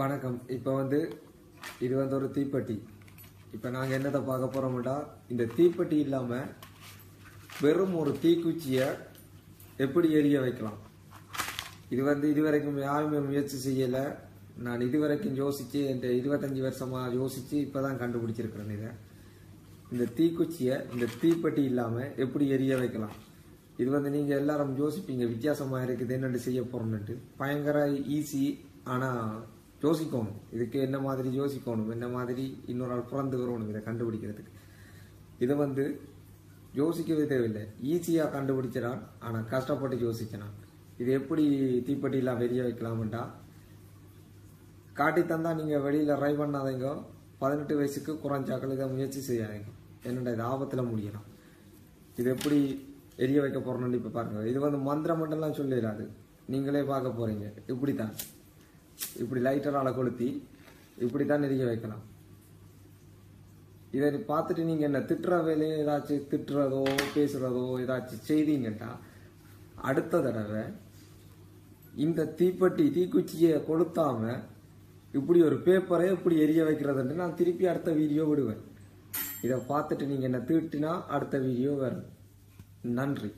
வணக்கம். இப்போ வந்து இது வந்து ஒரு தீப்பெட்டி. இப்போ நாங்கள் என்னத்தை பார்க்க போகிறோம்டா இந்த தீப்பெட்டி இல்லாமல் வெறும் ஒரு தீக்குச்சியை எப்படி எரிய வைக்கலாம்? இது வந்து இதுவரைக்கும் யாருமே முயற்சி செய்யலை. நான் இதுவரைக்கும் யோசித்து இந்த இருபத்தஞ்சி வருஷமாக யோசித்து இப்போ தான் கண்டுபிடிச்சிருக்கிறேன் இதை. இந்த தீக்குச்சியை இந்த தீப்பெட்டி இல்லாமல் எப்படி எரிய வைக்கலாம்? இது வந்து நீங்கள் எல்லாரும் யோசிப்பீங்க வித்தியாசமாக இருக்குது என்னென்று செய்ய போகிறோன்னுட்டு பயங்கர ஈஸி ஆனால் யோசிக்கணும் இதுக்கு என்ன மாதிரி யோசிக்கணும்? என்ன மாதிரி இன்னொரு ஆள் பிறந்து வரணும் இதை கண்டுபிடிக்கிறதுக்கு? இதை வந்து யோசிக்கவே தேவையில்லை. ஈஸியாக கண்டுபிடிச்சிடான் ஆனால் கஷ்டப்பட்டு யோசிச்சினான் இது எப்படி தீப்பெட்டிலாம் வெளியே வைக்கலாம்டா? காட்டி தந்தா நீங்கள் வெளியில் ட்ரை பண்ணாதீங்க. பதினெட்டு வயசுக்கு குறைஞ்சாக்கள் இதை முயற்சி செய்யாதீங்க. என்னடா இது ஆபத்தில் முடியலாம் இது எப்படி எரிய வைக்க போகிறோம்னு இப்போ பாருங்கள் இது வந்து மந்திரம் மட்டும்லாம் சொல்லிடாது நீங்களே பார்க்க போகிறீங்க இப்படி தான் இப்படி லைட்டரால் கொளுத்தி இப்படி தான் எரிய வைக்கலாம். இதை பார்த்துட்டு நீங்கள் என்ன திட்டுற வேலையை ஏதாச்சும் திட்டுறதோ பேசுகிறதோ ஏதாச்சும் செய்தீங்கன்னா அடுத்த தடவை இந்த தீப்பெட்டி தீக்குச்சியை கொளுத்தாம இப்படி ஒரு பேப்பரை இப்படி எரிய வைக்கிறதுன்ட்டு நான் திருப்பி அடுத்த வீடியோ விடுவேன். இதை பார்த்துட்டு நீங்கள் என்ன தீட்டினா அடுத்த வீடியோ வரும். நன்றி.